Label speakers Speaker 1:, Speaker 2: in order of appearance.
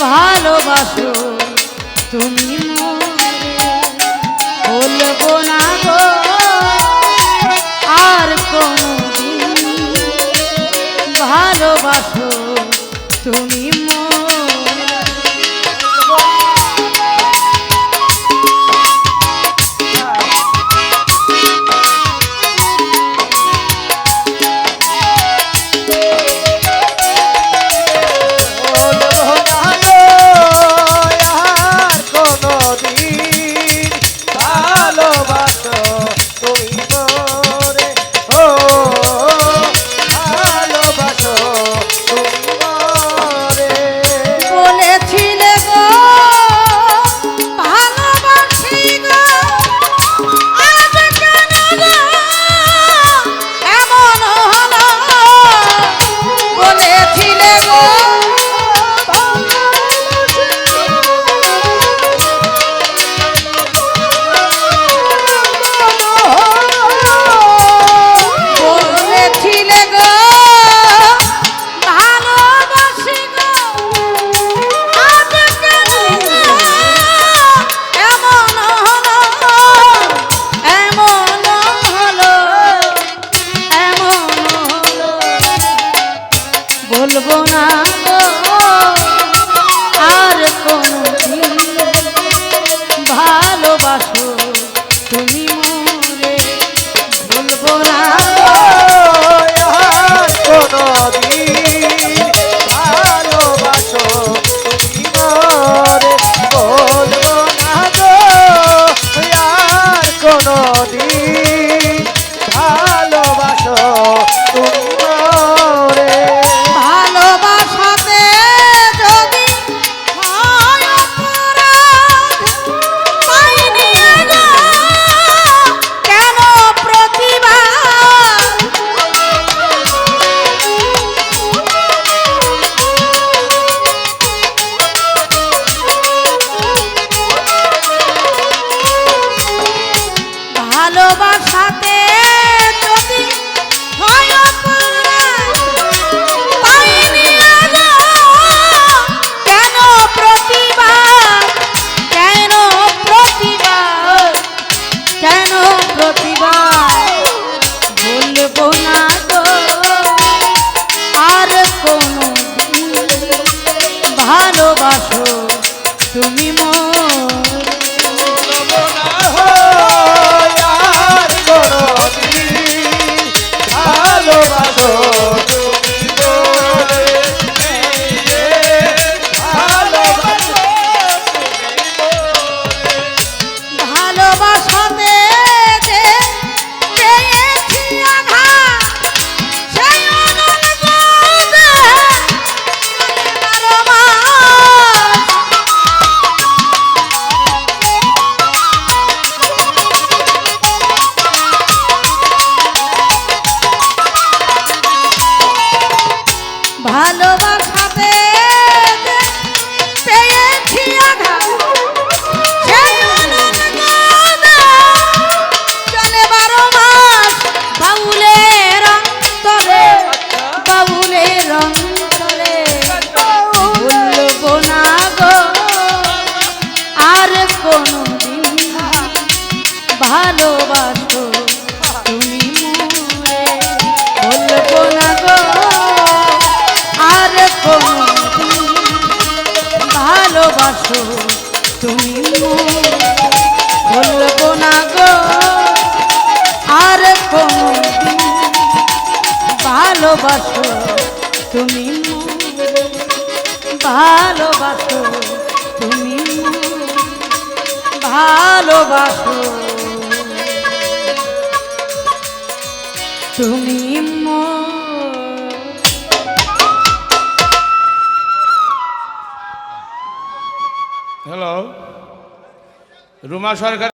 Speaker 1: ভালোবাসো তুমি বলব না গো। আর
Speaker 2: কোনদিন ভালোবাসো তুমি হবে ভালোবাসো তুমি
Speaker 1: বলব না গো আর
Speaker 2: কোনদিন ভালোবাসো তুমি ভালোবাসো তুমি
Speaker 1: ভালোবাসো। তুমি
Speaker 3: রুমা সরকার